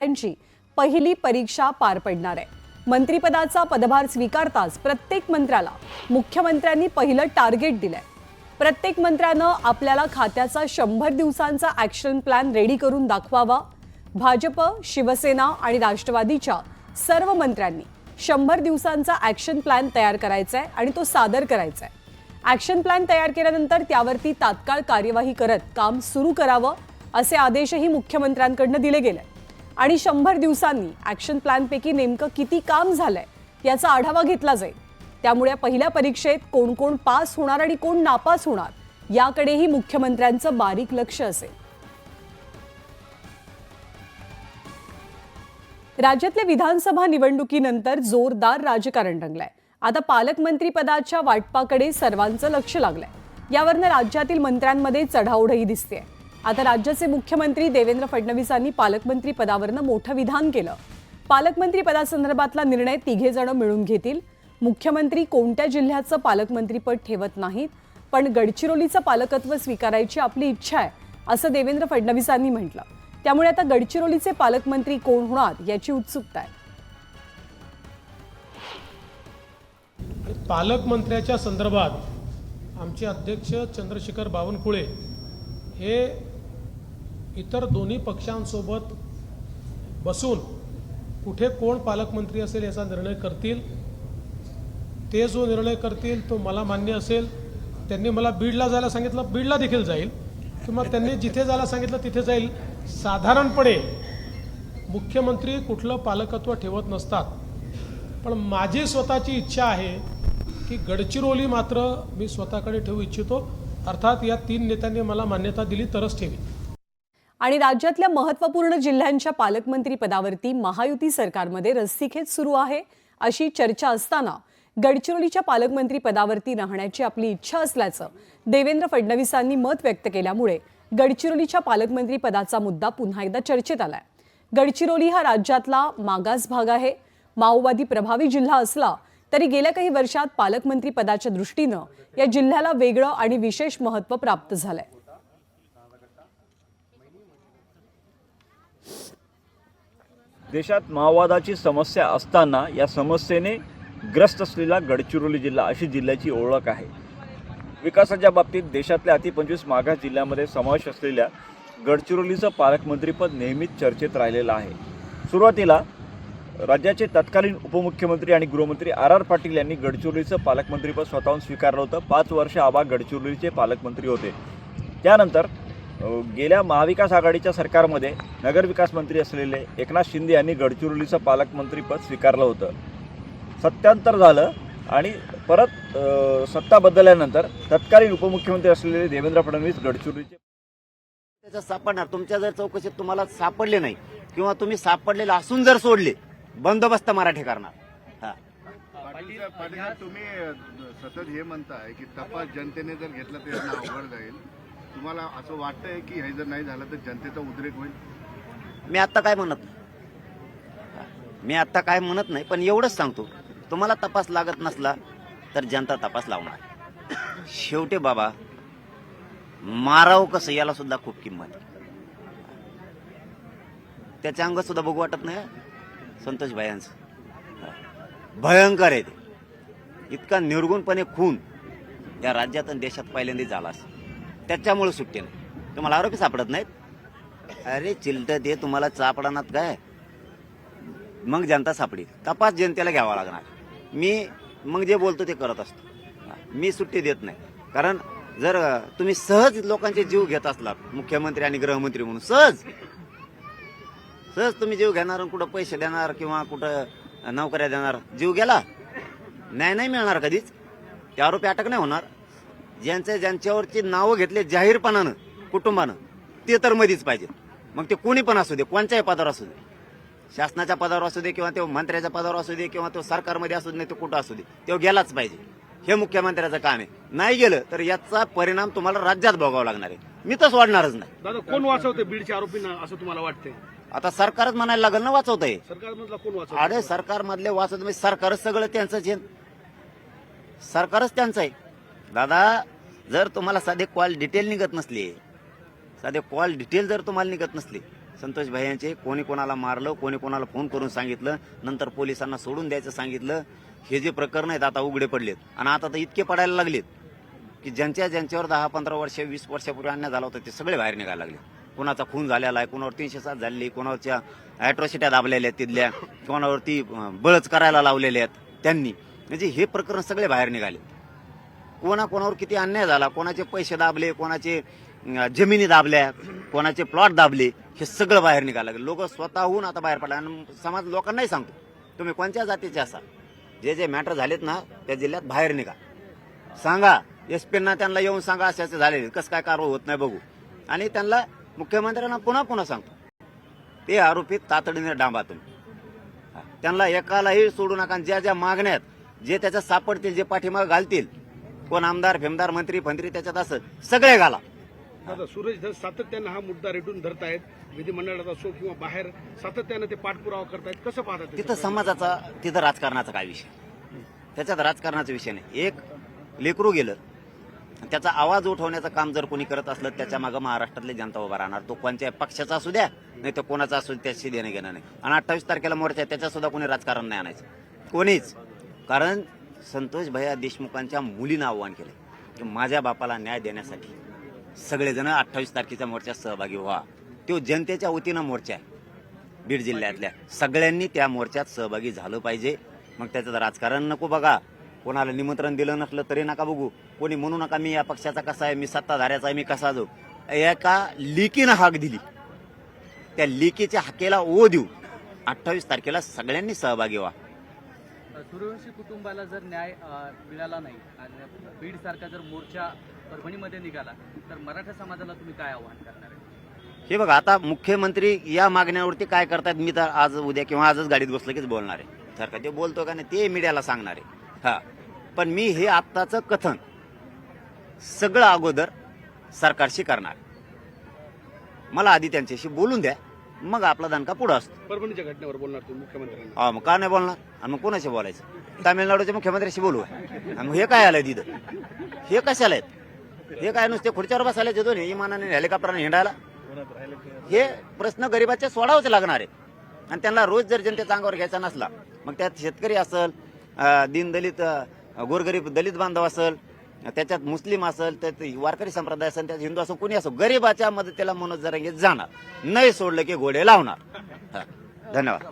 त्यांची पहिली परीक्षा पार पडणार आहे. मंत्रिपदाचा पदभार स्वीकारताच प्रत्येक मंत्र्याला मुख्यमंत्र्यांनी पहिलं टार्गेट दिलंय. प्रत्येक मंत्र्यानं आपल्याला खात्याचा शंभर दिवसांचा ॲक्शन प्लॅन रेडी करून दाखवावा. भाजप शिवसेना आणि राष्ट्रवादीच्या सर्व मंत्र्यांनी शंभर दिवसांचा ॲक्शन प्लॅन तयार करायचा आहे आणि तो सादर करायचा आहे ॲक्शन प्लॅन तयार केल्यानंतर त्यावरती तात्काळ कार्यवाही करत काम सुरू करावं असे आदेशही मुख्यमंत्र्यांकडनं दिले गेले आणि शंभर दिवसांनी ॲक्शन प्लॅनपैकी नेमकं किती काम झालंय याचा आढावा घेतला जाईल. त्यामुळे पहिल्या परीक्षेत कोण कोण पास होणार आणि कोण नापास होणार याकडेही मुख्यमंत्र्यांचं बारीक लक्ष असेल. राज्यातल्या विधानसभा निवडणुकीनंतर जोरदार राजकारण रंगलंय. आता पालकमंत्री पदाच्या वाटपाकडे सर्वांचं लक्ष लागलंय. यावरनं राज्यातील मंत्र्यांमध्ये चढाओढही दिसते आता राज्याचे मुख्यमंत्री देवेंद्र फडणवीसांनी पालकमंत्री पदावरनं मोठं विधान केलं. पालकमंत्री पदासंदर्भातला निर्णय तिघे जण मिळून घेतील. मुख्यमंत्री कोणत्या जिल्ह्याचं पालकमंत्रीपद ठेवत नाहीत? पण गडचिरोलीचं पालकत्व स्वीकारायची आपली इच्छा आहे असं देवेंद्र फडणवीसांनी म्हटलं. त्यामुळे आता गडचिरोलीचे पालकमंत्री कोण होणार याची उत्सुकता आहे. पालकमंत्र्याच्या संदर्भात आमचे अध्यक्ष चंद्रशेखर बावनकुळे हे इतर दोन्ही पक्षांसोबत बसून कुठे कोण पालकमंत्री असेल याचा निर्णय करतील ते जो निर्णय करतील तो मला मान्य असेल. त्यांनी मला बीडला जायला सांगितलं बीडला देखील जाईल. किंवा त्यांनी जिथे जायला सांगितलं तिथे जाईल. साधारणपणे मुख्यमंत्री कुठलं पालकत्व ठेवत नसतात. पण माझी स्वतःची इच्छा आहे की गडचिरोली मात्र मी स्वतःकडे ठेवू इच्छितो. अर्थात या तीन नेत्यांनी मला मान्यता दिली तरच ठेवी आणि राज्यातल्या महत्त्वपूर्ण जिल्ह्यांच्या पालकमंत्री पदावरती महायुती सरकारमध्ये रस्सीखेच सुरू आहे अशी चर्चा असताना गडचिरोलीच्या पालकमंत्री पदावरती राहण्याची आपली इच्छा असल्याचं देवेंद्र फडणवीसांनी मत व्यक्त केल्यामुळे गडचिरोलीच्या पालकमंत्री पदाचा मुद्दा पुन्हा एकदा चर्चेत आलाय. गडचिरोली हा राज्यातला मागास भाग आहे. माओवादी प्रभावी जिल्हा असला तरी गेल्या काही वर्षात पालकमंत्री पदाच्या दृष्टीनं या जिल्ह्याला वेगळं आणि विशेष महत्त्व प्राप्त झालंय. देशात माओवादाची समस्या असताना या समस्येने ग्रस्त असलेला गडचिरोली जिल्हा अशी जिल्ह्याची ओळख आहे. विकासाच्या बाबतीत देशातल्या अति पंचवीस मागास जिल्ह्यामध्ये समावेश असलेल्या गडचिरोलीचं पालकमंत्रीपद नेहमीच चर्चेत राहिलेलं आहे. सुरुवातीला राज्याचे तत्कालीन उपमुख्यमंत्री आणि गृहमंत्री आर आर पाटील यांनी गडचिरोलीचं पालकमंत्रीपद स्वतःहून स्वीकारलं होतं. पाच वर्ष आबा गडचिरोलीचे पालकमंत्री होते. त्यानंतर गेल्या महाविकास आघाडीच्या सरकारमध्ये नगरविकास मंत्री असलेले एकनाथ शिंदे यांनी गडचिरोलीचं पालकमंत्रीपद स्वीकारलं होतं. सत्यान्तर झालं आणि परत सत्ता बदलल्यानंतर तत्कालीन उपमुख्यमंत्री असलेले देवेंद्र फडणवीस गडचिरोलीचे त्याच्यात सापडणार. तुमच्या जर चौकशीत तुम्हाला सापडले नाही किंवा तुम्ही सापडलेले असून जर सोडले बंदोबस्त मराठी करणार. हा. तुम्ही सतत हे म्हणताय की तपास जनतेने जर घेतला तर अवघड जाईल. तुम्हाला असं वाटतंय की हे जर नाही झालं तर जनतेचा उद्रेक होईल? मी आत्ता काय म्हणत? नाही मी आत्ता काय म्हणत नाही पण एवढंच सांगतो. तुम्हाला तपास लागत नसला तर जनता तपास लावणार. शेवटी बाबा मारावं कसं याला सुद्धा खूप किंमत त्याच्या अंगात सुद्धा बघू वाटत नाही संतोष भायांचं. भयंकर आहे ते. इतका निर्गुणपणे खून या राज्यात आणि देशात पहिल्यांदा झाला असं त्याच्यामुळे सुट्टी नाही. तुम्हाला आरोपी सापडत नाहीत? अरे चिलट ते तुम्हाला सापडणार काय? मग जनता सापडी तपास जनतेला घ्यावा लागणार. मी मग जे बोलतो ते करत असतो. मी सुट्टी देत नाही. कारण जर तुम्ही सहज लोकांचे जीव घेत असलात मुख्यमंत्री आणि गृहमंत्री म्हणून सहज. सहज तुम्ही जीव घेणार कुठं पैसे देणार किंवा कुठं नोकऱ्या देणार जीव गेला. न्याय नाही मिळणार कधीच. ते आरोपी अटक नाही होणार. ज्यांचे ज्यांच्यावरची नावं घेतले जाहीरपणानं कुटुंबानं ते तर मधीच पाहिजेत. मग ते कोणी पण असू दे कोणत्याही पदावर असू दे. शासनाच्या पदावर असू दे किंवा तो मंत्र्याच्या पदावर असू दे किंवा तो सरकारमध्ये असू दे तो कुठं असू दे तो गेलाच पाहिजे. हे मुख्यमंत्र्याचं काम आहे. नाही गेलं तर याचा परिणाम तुम्हाला राज्यात भोगावा लागणार आहे. मी तर सोडणारच नाही. दादा कोण वाचवते बीडच्या आरोपींना असं तुम्हाला वाटतंय? आता सरकारच म्हणायला लागेल ना वाचवतंय. सरकारमधला कोण वाचवत अरे सरकार मधले वाचत म्हणजे सरकारच सगळं त्यांचंच आहे. सरकारच त्यांचं आहे. दादा जर तुम्हाला साधे कॉल डिटेल निघत नसले साधे कॉल डिटेल जर तुम्हाला निघत नसले संतोष भाई यांचे कोणी कोणाला मारलं कोणी कोणाला फोन करून सांगितलं नंतर पोलिसांना सोडून द्यायचं सांगितलं हे जे प्रकरण आहेत आता उघडे पडलेत. आणि आता तर इतके पडायला लागलेत की ज्यांच्या ज्यांच्यावर दहा पंधरा वर्ष वीस वर्षापूर्वी अन्याय झाला होता ते सगळे बाहेर निघायला लागले कोणाचा खून झालेला आहे कोणावर तीनशे सात झालेली कोणावरच्या ॲट्रॉसिट्या दाबलेल्या आहेत तिथल्या कोणावरती बळच करायला लावलेल्या आहेत त्यांनी. म्हणजे हे प्रकरण सगळे बाहेर निघाले कोणाकोणावर किती अन्याय झाला कोणाचे पैसे दाबले कोणाचे जमिनी दाबल्या कोणाचे प्लॉट दाबले हे सगळं बाहेर निघालं लोक स्वतःहून आता बाहेर पडला. आणि समाज लोकांनाही सांगतो तुम्ही कोणत्या जातीचे असा जे जे मॅटर झालेत ना त्या जिल्ह्यात बाहेर निघा. सांगा एस पींना त्यांना येऊन सांगा असे असे झाले कसं काय कारवाई होत नाही बघू. आणि त्यांना मुख्यमंत्र्यांना पुन्हा पुन्हा सांगतो. ते आरोपी तातडीने डांबा तुम्ही. त्यांना एकालाही सोडू नका. आणि ज्या ज्या मागण्यात जे त्याच्यात सापडतील जे पाठीमाग घालतील कोण आमदार फेमदार मंत्री फंत्री त्याच्यात असं सगळे घाला. दादा सुरेश धस सातत्यानं हा मुद्दा रेटून धरतायत. विधिमंडळात असो किंवा बाहेर सातत्यानं ते पाठपुरावा करतायत. कसं पाहतात तिथं? समाजाचा तिथं राजकारणाचा काय विषय? त्याच्यात राजकारणाचा विषय नाही. एक लेकरू गेलं त्याचा आवाज उठवण्याचं काम जर कोणी करत असलं त्याच्यामागे महाराष्ट्रातली जनता उभा राहणार. तो कोणत्या पक्षाचा असू द्या नाही तर कोणाचा असू त्याशी देणं घेणं नाही. आणि अठ्ठावीस तारखेला मोर्चा आहे, त्याच्यात सुद्धा कोणी राजकारण नाही आणायचं. कोणीच. कारण संतोष भैया देशमुखांच्या मुलीनं आव्हान केलं की माझ्या बापाला न्याय देण्यासाठी सगळेजण अठ्ठावीस तारखेच्या मोर्चात सहभागी व्हा. तो जनतेच्या वतीनं मोर्चा आहे. बीड जिल्ह्यातल्या सगळ्यांनी त्या मोर्चात सहभागी झालं पाहिजे. मग त्याचं राजकारण नको बघा. कोणाला निमंत्रण दिलं नसलं तरी नका बघू. कोणी म्हणू नका मी या पक्षाचा कसा आहे मी सत्ताधाऱ्याचा आहे मी कसा जाऊ. एका लिकीनं हाक दिली. त्या लिकीच्या हाकेला ओ देऊ. अठ्ठावीस तारखेला सगळ्यांनी सहभागी व्हा. सूर्यवंशी कुटुंबाला जर न्याय मिळाला नाही आणि बीड सारखा जर मोर्चा परभणीमध्ये निघाला तर मराठा समाजाला तुम्ही काय आव्हान करणार आहे? हे बघा आता मुख्यमंत्री या मागण्यावरती काय करतात मी तर आज उद्या किंवा आजच गाडीत बसलं कीच बोलणार आहे. सरकार ते बोलतो का नाही ते मीडियाला सांगणार आहे. हा. पण मी हे आत्ताचं कथन सगळं अगोदर सरकारशी करणार मला आधी त्यांच्याशी बोलून द्या. मग आपला दणका पुढं असतो. परभणीच्या घटनेवर बोलणार तुम्ही मुख्यमंत्र्यांना. हा मग का नाही बोलणार? आणि मग कोणाशी बोलायचं? तामिळनाडूच्या मुख्यमंत्र्याशी बोलू आणि मग हे काय आलंय तिथं? हे कशाला आहेत? हे काय नुसते खुर्च्यावर बसायला येतो नाही विमानाने हेलिकॉप्टरने हिंडायला? हे प्रश्न गरिबाचे सोडावच लागणार आहेत. आणि त्यांना रोज जर जनतेचा अंगावर घ्यायचा नसला मग त्यात शेतकरी असल दीनदलित गोरगरीब दलित बांधव असल त्याच्यात मुस्लिम असेल त्यात वारकरी संप्रदाय असेल त्यात हिंदू असो कोणी असो गरिबाच्या मदतीला मनोज जरांगे जाणार. नाही सोडलं की घोडे लावणार. धन्यवाद.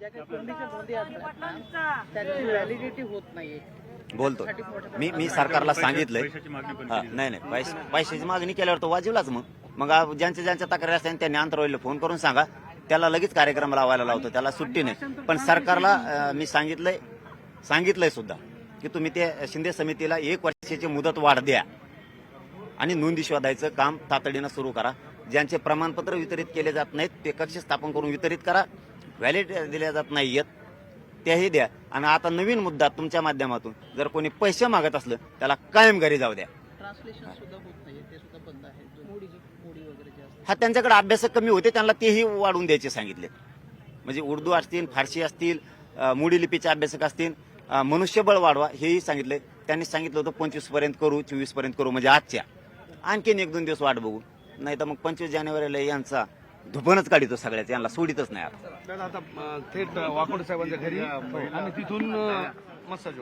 ज्या काही कंडिशनमध्ये असतात त्याची व्हॅलिडिटी होत नाहीये. बोलतो मी मी सरकारला सांगितलंय. हा, नाही नाही पैशाची मागणी केल्यावर तो वाजवलाच मग. मग ज्यांच्या ज्यांच्या तक्रारी असतात त्यांनी अंतरवलीला फोन करून सांगा. त्याला लगेच कार्यक्रम लावायला लावतो त्याला सुट्टी नाही. पण सरकारला मी सांगितलंय सांगितलंय सुद्धा की तुम्ही ते शिंदे समितीला एक वर्षाची मुदत वाढ द्या आणि नोंदी शोधायचं काम तातडीनं सुरू करा. ज्यांचे प्रमाणपत्र वितरित केले जात नाहीत ते कक्ष स्थापन करून वितरित करा. व्हॅलिड दिल्या जात नाहीयेत त्याही द्या. आणि आता नवीन मुद्दा तुमच्या माध्यमातून जर कोणी पैसे मागत असलं त्याला कायम घरी जाऊ द्या. ट्रान्सलेशन सुद्धा होत नाहीये ते सुद्धा बंद आहे जो मोडी मोडी वगैरे जे असतात हा त्यांच्याकडे अभ्यासक कमी होते त्यांना तेही वाढवून द्यायचे सांगितले. म्हणजे उर्दू असतील फारसी असतील मोडी लिपीचे अभ्यासक असतील मनुष्यबळ वाढवा हेही सांगितले. त्यांनी सांगितलं होतं पंचवीसपर्यंत करू चोवीसपर्यंत करू म्हणजे आजच्या. आणखीन एक दोन दिवस वाट बघू. नाही तर मग पंचवीस जानेवारीला यांचा धुपणच काढितो सगळ्याच यांना सोडितच नाही आता. थेट वाकोड साहेबांच्या घरी आणि तिथून मसाज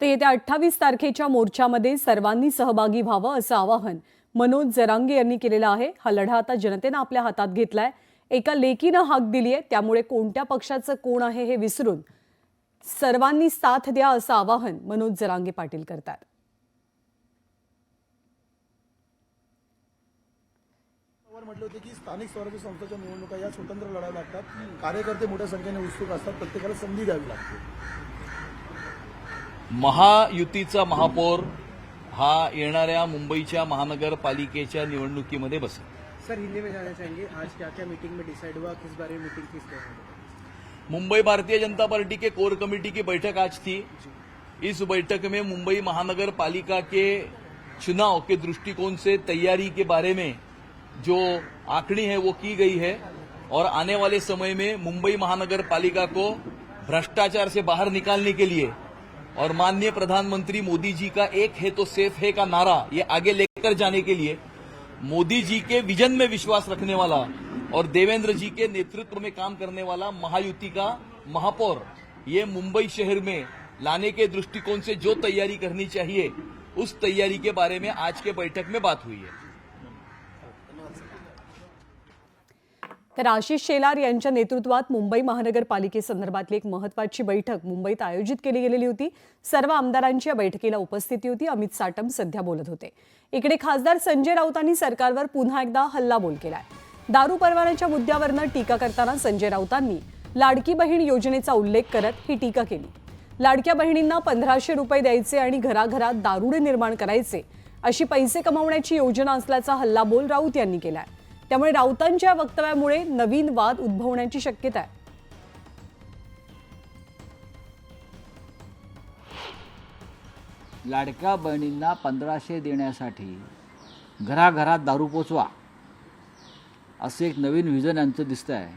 तर येत्या अठ्ठावीस तारखेच्या मोर्चामध्ये सर्वांनी सहभागी व्हावं असं आवाहन मनोज जरांगे यांनी केलेलं आहे. हा लढा आता जनतेनं आपल्या हातात घेतलाय. एका लेकीनं हाक दिली आहे त्यामुळे कोणत्या पक्षाचं कोण आहे हे विसरून सर्वांनी साथ द्या असं आवाहन मनोज जरांगे पाटील करतात. म्हटले होते की स्थानिक स्वराज्य संस्थांच्या निवडणुका या स्वतंत्र लढाव्या लागतात. कार्यकर्ते मोठ्या संख्येने उत्सुक असतात. प्रत्येकाला संधी द्यावी लागते. महायुतीचा महापौर हा येणाऱ्या मुंबईच्या महानगरपालिकेच्या निवडणुकीमध्ये बसेल. सर हिंदी में जाना चाहेंगे. आज क्या क्या मीटिंग में डिसाइड हुआ? किस बारे में मीटिंग किस मुंबई भारतीय जनता पार्टी के कोर कमेटी की बैठक आज थी। इस बैठक में मुंबई महानगर पालिका के चुनाव के दृष्टिकोण से तैयारी के बारे में जो आंकड़ी है वो की गई है। और आने वाले समय में मुंबई महानगर पालिका को भ्रष्टाचार से बाहर निकालने के लिए और माननीय प्रधानमंत्री मोदी जी का एक है तो सेफ़ है का नारा, ये आगे लेकर जाने के लिए मोदी जी के विजन में विश्वास रखने वाला और देवेंद्र जी के नेतृत्व में काम करने वाला महायुति का महापौर, ये मुंबई शहर में लाने के दृष्टिकोण से जो तैयारी करनी चाहिए, उस तैयारी के बारे में आज के बैठक में बात हुई है। तर आशिष शेलार यांच्या नेतृत्वात मुंबई महानगरपालिकेसंदर्भातली एक महत्वाची बैठक मुंबईत आयोजित केली गेलेली होती. सर्व आमदारांची या बैठकीला उपस्थिती होती. अमित साटम सध्या बोलत होते. इकडे खासदार संजय राऊतांनी सरकारवर पुन्हा एकदा हल्लाबोल केलाय. दारू परवान्याच्या मुद्द्यावरनं टीका करताना संजय राऊतांनी लाडकी बहीण योजनेचा उल्लेख करत ही टीका केली. लाडक्या बहिणींना पंधराशे रुपये द्यायचे आणि घराघरात दारुडे निर्माण करायचे अशी पैसे कमावण्याची योजना असल्याचा हल्लाबोल राऊत यांनी केलाय. त्यामुळे राऊतांच्या वक्तव्यामुळे नवीन वाद उद्भवण्याची शक्यता आहे. लाडक्या बहिणींना पंधराशे देण्यासाठी घराघरात दारू पोचवा असं एक नवीन व्हिजन यांचं दिसतं आहे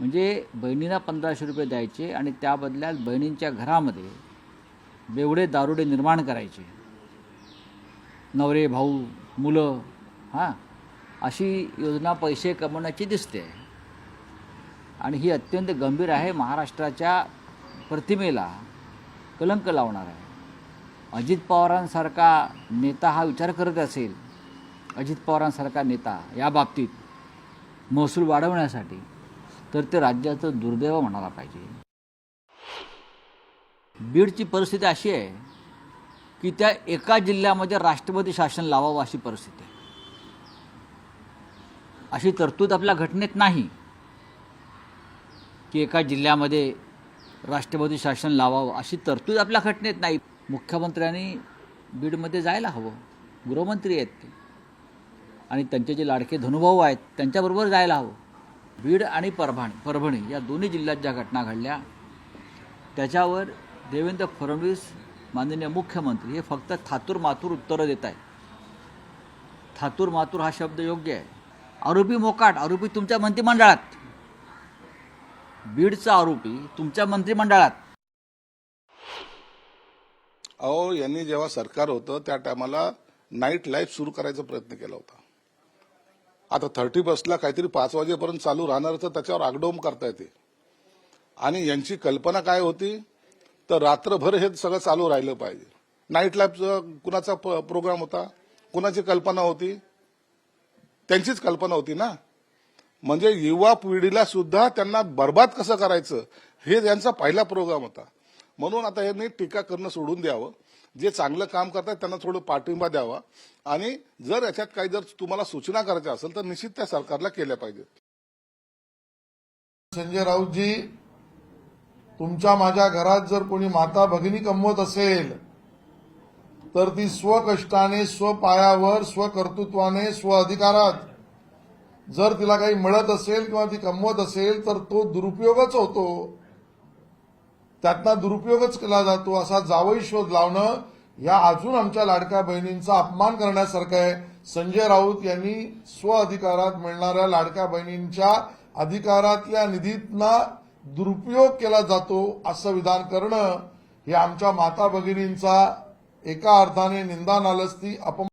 म्हणजे बहिणींना पंधराशे रुपये द्यायचे आणि त्या बदल्यात बहिणींच्या घरामध्ये बेवडे दारुडे निर्माण करायचे. नवरे भाऊ मुलं हां. अशी योजना पैसे कमवण्याची दिसते. आणि ही अत्यंत गंभीर आहे. महाराष्ट्राच्या प्रतिमेला कलंक लावणार आहे. अजित पवारांसारखा नेता हा विचार करत असेल अजित पवारांसारखा नेता या बाबतीत महसूल वाढवण्यासाठी तर ते राज्याचं दुर्दैव म्हणायला पाहिजे. बीडची परिस्थिती अशी आहे की त्या एका जिल्ह्यामध्ये राष्ट्रपती शासन लावावं अशी परिस्थिती आहे. अशी तरतूद आपल्या घटनेत नाही. की एका जिल्ह्यामध्ये राष्ट्रपती शासन लावावं अशी तरतूद आपल्या घटनेत नाही. मुख्यमंत्र्यांनी बीडमध्ये जायला हवं. गृहमंत्री आहेत ते. आणि त्यांचे जे लाडके धनुभाऊ आहेत त्यांच्याबरोबर जायला हवं. बीड आणि परभणी परभणी या दोन्ही जिल्ह्यात ज्या घटना घडल्या त्याच्यावर देवेंद्र फडणवीस माननीय मुख्यमंत्री हे फक्त थातूर मातूर उत्तरं देत आहेत थातूर मातूर हा शब्द योग्य आहे. आरोपी मोकाट आरोपी तुमच्या मंत्रिमंडळात. बीडचा आरोपी तुमच्या मंत्रिमंडळात. अहो यांनी जेव्हा सरकार होतं त्या टायमाला नाईट लाईफ सुरू करायचा प्रयत्न केला होता. आता थर्टी बसला काहीतरी पाच वाजेपर्यंत चालू राहणार तर त्याच्यावर आगडोम करता येते. आणि यांची कल्पना काय होती? तर रात्रभर हे सगळं चालू राहिलं पाहिजे. नाईट लाईफचा कुणाचा प्रोग्राम होता? कुणाची कल्पना होती? त्यांचीच कल्पना होती ना. म्हणजे युवा पिढीला सुद्धा त्यांना बर्बाद कसं करायचं हे यांचा पहिला प्रोग्राम होता. म्हणून आता यांनी टीका करणं सोडून द्यावं. जे चांगलं काम करतात त्यांना थोडं पाठिंबा द्यावा. आणि जर याच्यात काही जर तुम्हाला सूचना करायच्या असेल तर निश्चित त्या सरकारला केल्या पाहिजेत. संजय राऊतजी तुमच्या माझ्या घरात जर कोणी माता भगिनी कमवत असेल तर ती स्वकष्टाने स्वपायावर स्वकर्तृत्वाने स्व अधिकारात जर तिला काही मिळत असेल किंवा ती कमवत असेल तर तो दुरुपयोगच होतो. त्यातनं दुरुपयोगच केला जातो. असा जावई शोध लावणं या अजून आमच्या लाडक्या बहिणींचा अपमान करण्यासारखं आहे. संजय राऊत यांनी स्व अधिकारात मिळणाऱ्या लाडक्या बहिणींच्या अधिकारातल्या निधीतना दुरुपयोग केला जातो असं विधान करणं हे आमच्या माता भगिनींचा एका अर्थाने निंदा नालस्ती अपमान